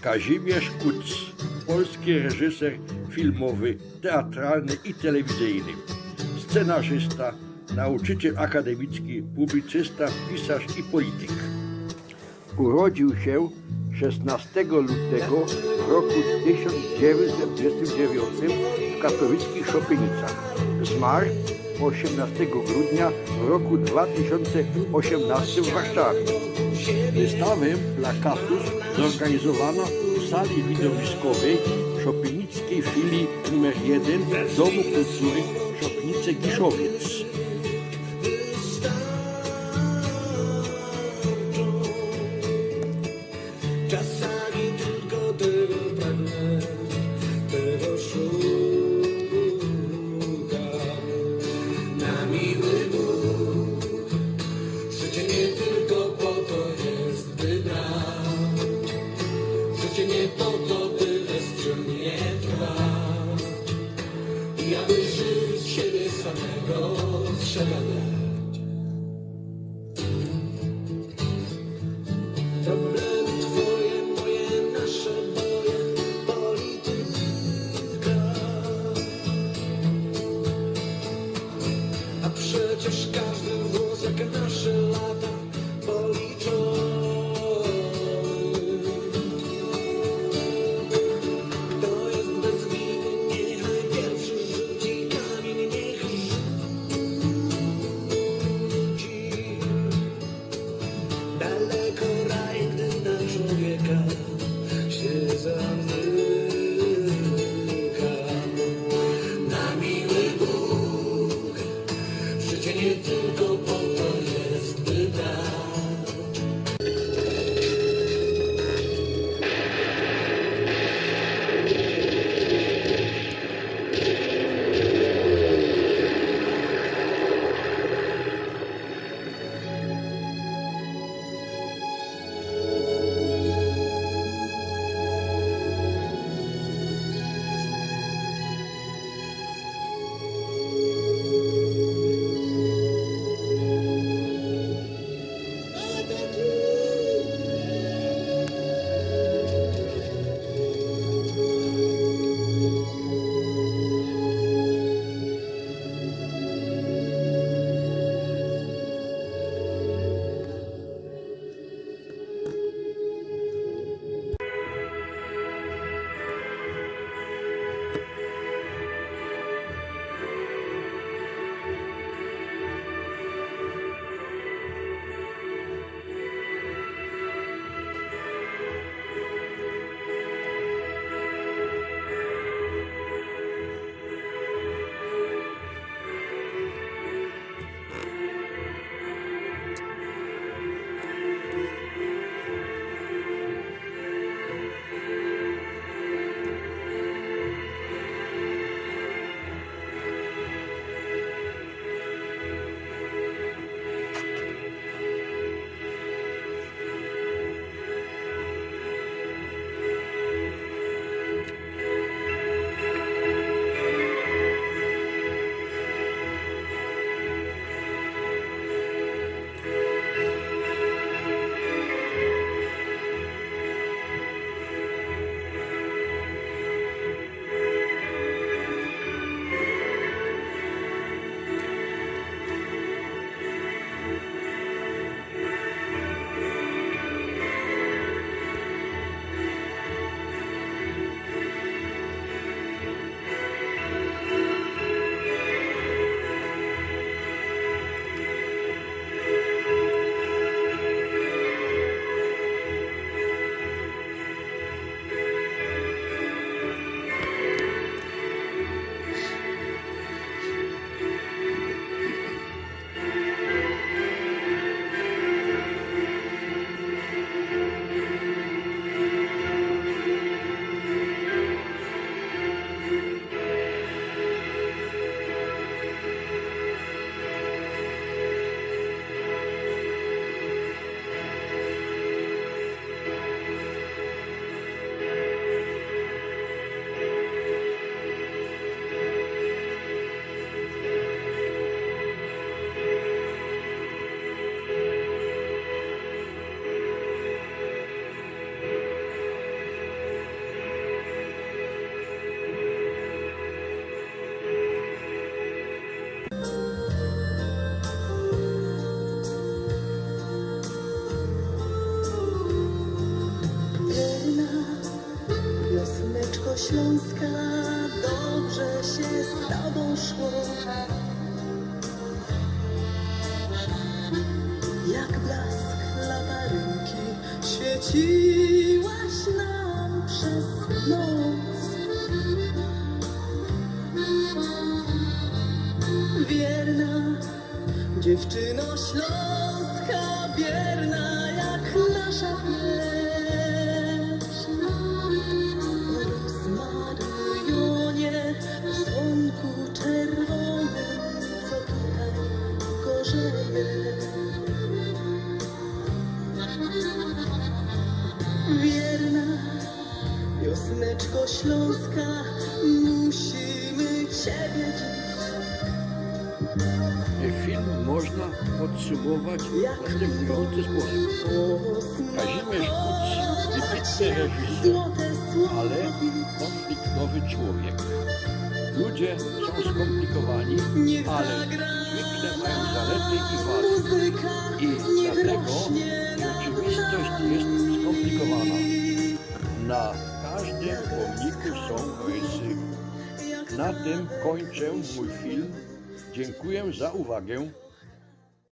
Kazimierz Kuc, polski reżyser filmowy, teatralny i telewizyjny, scenarzysta, nauczyciel akademicki, publicysta, pisarz i polityk. Urodził się 16 lutego roku 1929 w katolickich Szopienicach. Zmarł 18 grudnia roku 2018 w Warszawie. Wystawę plakatów zorganizowano w sali widowiskowej Szopienickiej filii nr 1 Domu Kultury Szopnice Giszowiec. you do the point. Śląska dobrze się z tobą szło. Jak blask latarynki świeciłaś nam przez noc. Wierna dziewczyno śląska, wierna jak nasza. Wiosneczko śląska, musimy ciebie dziś. Film można podsumować w następujący sposób. Kazimierz Kuc, wybitny reżyser, ale konfliktowy człowiek. Ludzie są skomplikowani, ale zwykle mają zalety i wady. I dlatego rzeczywistość jest skomplikowana. Na Na tym kończę mój film. Dziękuję za uwagę.